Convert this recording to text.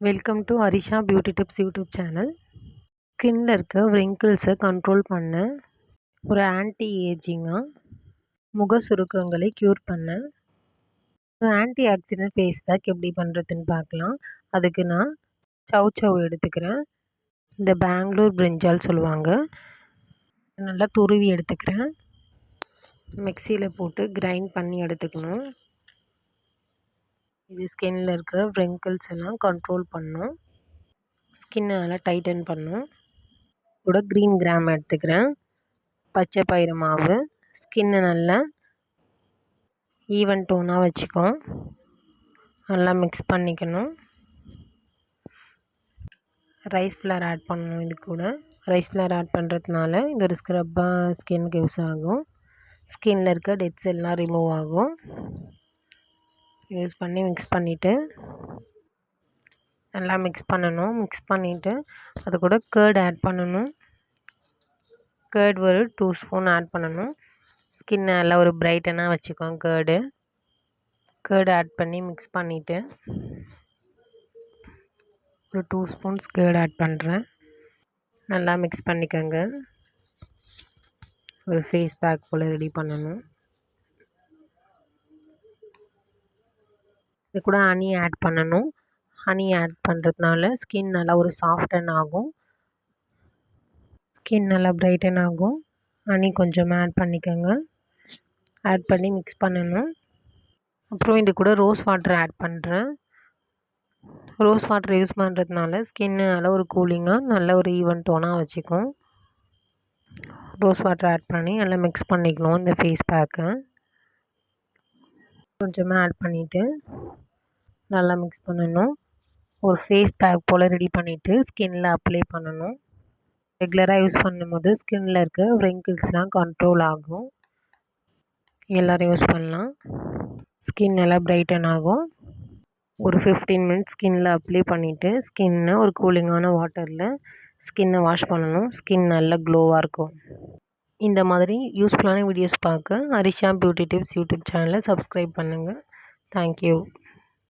Welcome to Arisha beauty tips YouTube channel ஸ்கின்ல இருக்க ரிங்கிள்ஸை கண்ட்ரோல் பண்ண. ஒரு ஆன்டி ஏஜிங்காக முக சுருக்கங்களை க்யூர் பண்ண. ஒரு ஆன்டி ஆக்சிடென்ட் ஃபேஸ் பேக் எப்படி பண்ணுறதுன்னு பார்க்கலாம். அதுக்கு நான் சவ் சவ் எடுத்துக்கிறேன். இந்த பெங்களூர் பிரிஞ்சால் சொல்லுவாங்க. நல்லா துருவி எடுத்துக்கிறேன். மிக்சியில் போட்டு கிரைண்ட் பண்ணி எடுத்துக்கணும். இது ஸ்கின்னில் இருக்கிற wrinkles எல்லாம் கண்ட்ரோல் பண்ணும். ஸ்கின்னை நல்லா டைட்டன் பண்ணும். கூட க்ரீன் கிராம் எடுத்துக்கிறேன். பச்சை பயிறு மாவு. ஸ்கின்னை நல்லா ஈவன் டோனாக வச்சுக்கும் நல்லா மிக்ஸ் பண்ணிக்கணும். ரைஸ் ஃப்ளர் ஆட் பண்ணணும் இது கூட. ரைஸ் ஃப்ளவர் ஆட் பண்ணுறதுனால இது ஒரு ஸ்க்ரப்பாக ஸ்கின்னுக்கு யூஸ் ஆகும். ஸ்கின்ல இருக்க டெட்ஸ் எல்லாம் ரிமூவ் ஆகும். யூஸ் பண்ணி மிக்ஸ் பண்ணிவிட்டு நல்லா மிக்ஸ் பண்ணணும். மிக்ஸ் பண்ணிவிட்டு அது கூட கேர்ட் ஆட் பண்ணணும். கேர்ட் ஒரு டூ ஸ்பூன் ஆட் பண்ணணும். ஸ்கின்னை நல்லா ஒரு பிரைட்டனாக வச்சுக்கோங்க கேர்டு கேர்டு ஆட் பண்ணி மிக்ஸ் பண்ணிவிட்டு ஒரு டூ ஸ்பூன்ஸ் கேர்டு ஆட் பண்ணுறேன் நல்லா மிக்ஸ் பண்ணிக்கோங்க. ஒரு ஃபேஸ் பேக் போல் ரெடி பண்ணணும். இது கூட ஹனி ஆட் பண்ணணும். ஹனி ஆட் பண்ணுறதுனால ஸ்கின் நல்லா ஒரு சாஃப்டன் ஆகும். ஸ்கின் நல்லா பிரைட்டன் ஆகும். ஹனி கொஞ்சம் ஆட் பண்ணிக்கோங்க. ஆட் பண்ணி மிக்ஸ் பண்ணணும். அப்புறம் இது கூட ரோஸ் வாட்டர் ஆட் பண்ணுறேன் ரோஸ் வாட்டர் யூஸ் பண்ணுறதுனால ஸ்கின்னு நல்லா ஒரு கூலிங்காக நல்ல ஒரு ஈவன் டோனாக வச்சுக்கும். ரோஸ் வாட்டர் ஆட் பண்ணி நல்லா மிக்ஸ் பண்ணிக்கணும் இந்த ஃபேஸ் பேக்கை கொஞ்சமாக ஆட் பண்ணிவிட்டு நல்லா மிக்ஸ் பண்ணணும். ஒரு ஃபேஸ் பேக் போல் ரெடி பண்ணிவிட்டு ஸ்கின்ல அப்ளை பண்ணணும். ரெகுலராக யூஸ் பண்ணும்போது ஸ்கின்ல இருக்க ரிங்கிள்ஸ்லாம் கண்ட்ரோல் ஆகும். எல்லோரும் யூஸ் பண்ணலாம். ஸ்கின் நல்லா பிரைட்டன் ஆகும். ஒரு ஃபிஃப்டீன் மினிட்ஸ் ஸ்கின்ல அப்ளை பண்ணிவிட்டு ஸ்கின்னை ஒரு கூலிங்கான வாட்டரில் ஸ்கின்னை வாஷ் பண்ணணும். ஸ்கின் நல்லா க்ளோவாக இருக்கும். இந்த மாதிரி யூஸ்ஃபுல்லான வீடியோஸ் பார்க்க ஹரிஷா பியூட்டி டிப்ஸ் யூடியூப் சேனலை சப்ஸ்கிரைப் பண்ணுங்கள் தேங்க்யூ